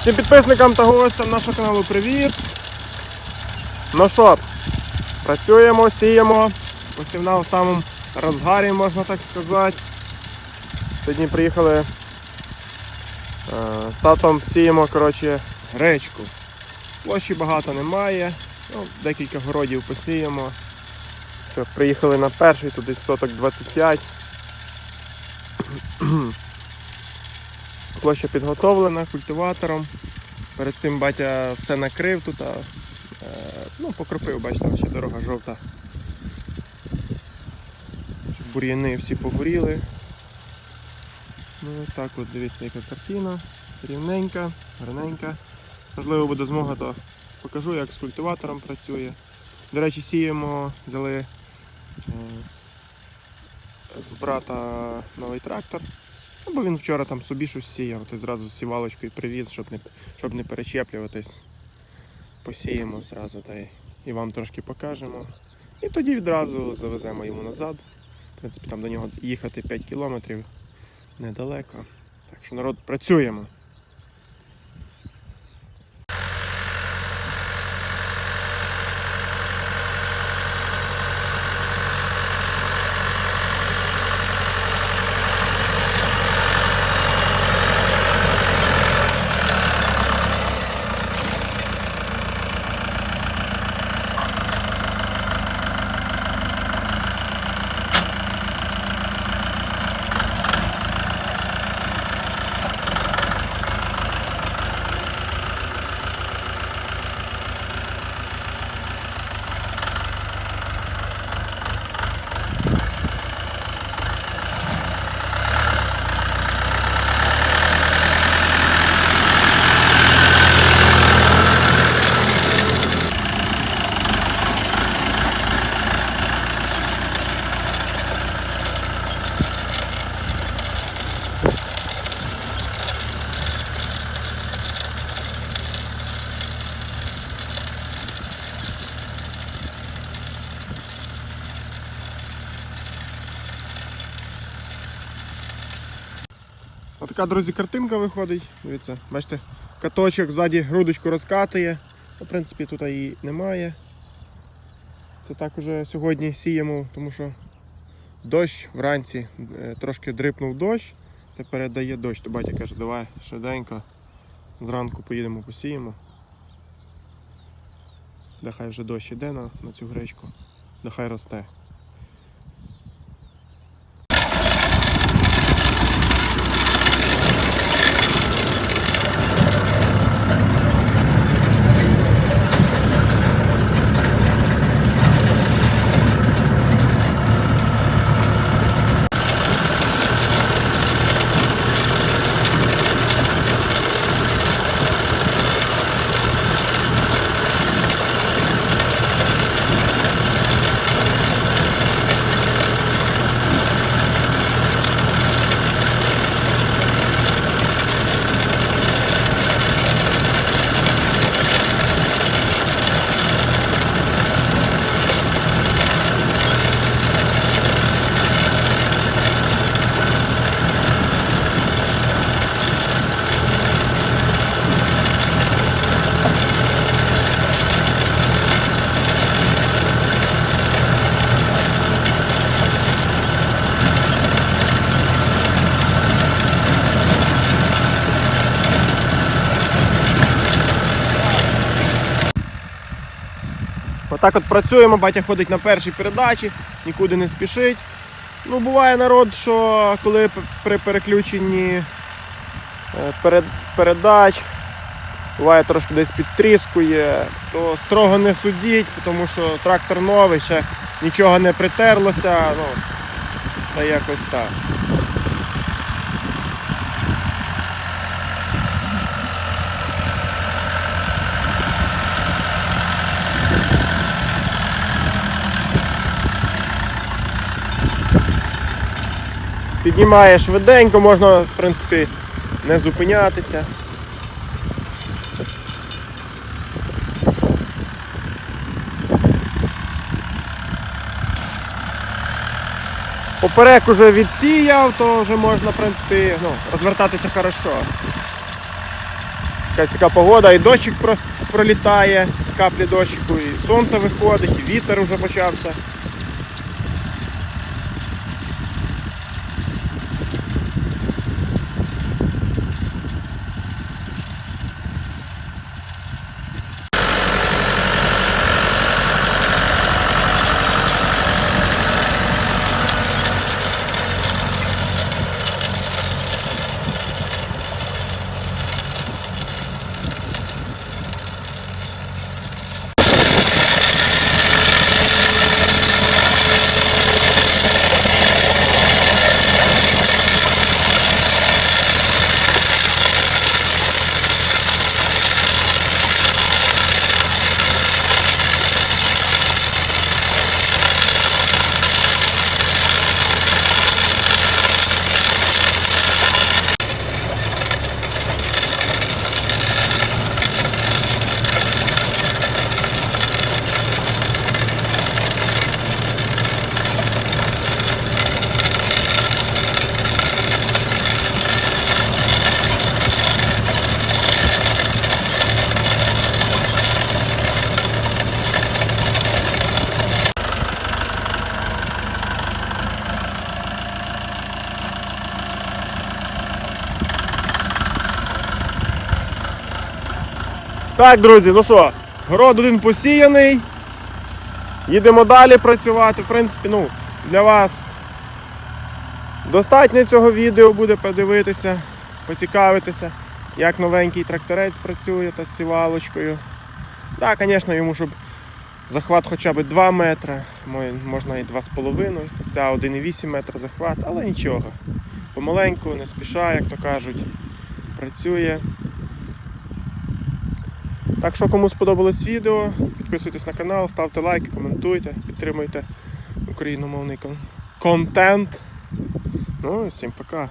Всім підписникам та гостям нашого каналу привіт. Ну що, працюємо, сіємо. Посівна в самому розгарі, можна так сказати. Сьогодні приїхали е, з татом сіємо коротше, гречку. Площі багато немає. Ну, декілька городів посіємо. Все, приїхали на перший, туди соток 25. Площа підготовлена культиватором. Перед цим батя все накрив тут, а, е, ну, покропив, бачите, ще дорога жовта. Бур'яни всі погоріли. Ну так от дивіться, яка картина. Рівненька, гарненька. Можливо буде змога, то покажу, як з культиватором працює. До речі, сіємо, взяли е, з брата новий трактор. Ну, бо він вчора там собі щось сіяв, то зразу з сівалочкою привіз, щоб не, щоб не перечеплюватись. Посіємо зразу та й і вам трошки покажемо. І тоді відразу завеземо йому назад. В принципі, там до нього їхати 5 кілометрів недалеко. Так що народ працюємо. Отака, друзі, картинка виходить. Дивіться, бачите, каточок ззаді грудочку розкатує. Ну, В принципі, тут її немає. Це так уже сьогодні сіємо, тому що дощ вранці е, трошки дрипнув дощ, тепер дає дощ. То батя каже, давай швиденько. Зранку поїдемо посіємо. Де хай вже дощ іде на, на цю гречку, де хай росте. Отак от працюємо, батя ходить на першій передачі, нікуди не спішить. Ну, буває народ, що коли при переключенні е, передач, буває трошки десь підтріскує, то строго не судіть, тому що трактор новий, ще нічого не притерлося, ну, та якось так. Піднімає швиденько, можна, в принципі, не зупинятися. Поперек уже відсіяв, то вже можна, в принципі, ну, розвертатися хорошо. якась така погода, і дощик про- пролітає, каплі дощику, і сонце виходить, і вітер вже почався. Так, друзі, ну що, город один посіяний. Їдемо далі працювати. В принципі, ну, для вас достатньо цього відео буде подивитися, поцікавитися, як новенький тракторець працює та з сівалочкою. Так, звісно, йому щоб захват хоча б 2 метри, можна і 2,5, ця 1,8 метра захват, але нічого. Помаленьку, не спіша, як то кажуть, працює. Так що, кому сподобалось відео, підписуйтесь на канал, ставте лайки, коментуйте, підтримуйте україномовний контент. Ну і всім пока.